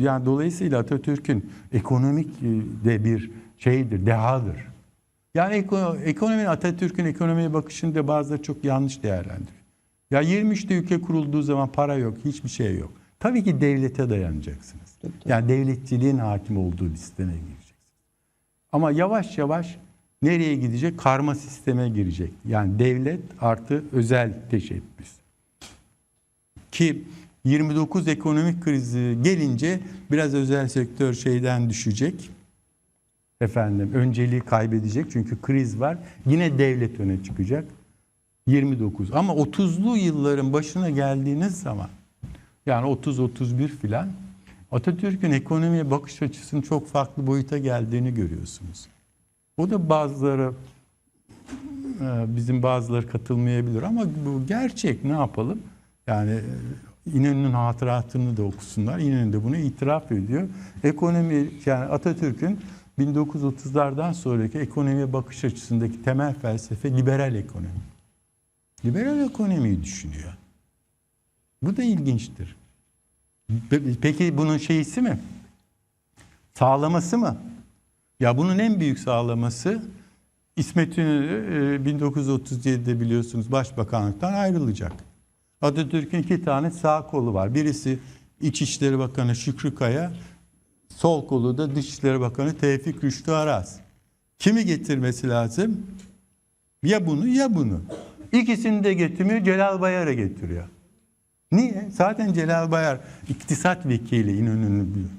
Yani dolayısıyla Atatürk'ün ekonomik e, de bir şeydir, dehadır. Yani eko- ekonominin Atatürk'ün ekonomiye bakışında bazıları çok yanlış değerlendiriyor. Ya 23'te ülke kurulduğu zaman para yok, hiçbir şey yok. Tabii ki devlete dayanacaksınız. Yani devletçiliğin hakim olduğu bir sisteme gireceksiniz. Ama yavaş yavaş nereye gidecek? Karma sisteme girecek. Yani devlet artı özel teşebbüs. Ki 29 ekonomik krizi gelince biraz özel sektör şeyden düşecek. Efendim önceliği kaybedecek çünkü kriz var. Yine devlet öne çıkacak. 29 ama 30'lu yılların başına geldiğiniz zaman yani 30-31 filan Atatürk'ün ekonomiye bakış açısının çok farklı boyuta geldiğini görüyorsunuz. O da bazıları e, bizim bazıları katılmayabilir ama bu gerçek ne yapalım? Yani e, İnönü'nün hatıratını da okusunlar. İnönü de bunu itiraf ediyor. Ekonomi yani Atatürk'ün 1930'lardan sonraki ekonomiye bakış açısındaki temel felsefe liberal ekonomi. Liberal ekonomiyi düşünüyor. Bu da ilginçtir. Pe- Peki bunun şeysi mi? Sağlaması mı? Ya bunun en büyük sağlaması İsmet İnönü e, 1937'de biliyorsunuz başbakanlıktan ayrılacak. Atatürk'ün iki tane sağ kolu var. Birisi İçişleri Bakanı Şükrü Kaya, sol kolu da Dışişleri Bakanı Tevfik Rüştü Aras. Kimi getirmesi lazım? Ya bunu ya bunu. İkisini de getirmiyor, Celal Bayar'a getiriyor. Niye? Zaten Celal Bayar iktisat vekili İnönü'nün biliyor.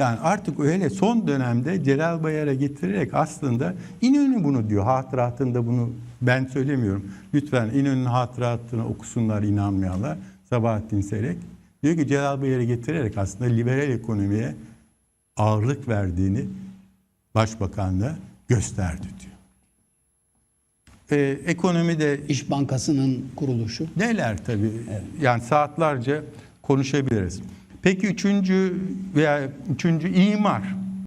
Yani artık öyle son dönemde Celal Bayar'a getirerek aslında İnönü bunu diyor. Hatıratında bunu ben söylemiyorum. Lütfen İnönü'nün hatıratını okusunlar inanmayanlar. Sabahattin Serek. Diyor ki Celal Bayar'ı getirerek aslında liberal ekonomiye ağırlık verdiğini başbakanla gösterdi diyor. Ee, ekonomide İş Bankası'nın kuruluşu. Neler tabii. Yani saatlerce konuşabiliriz. Peki üçüncü veya üçüncü imar.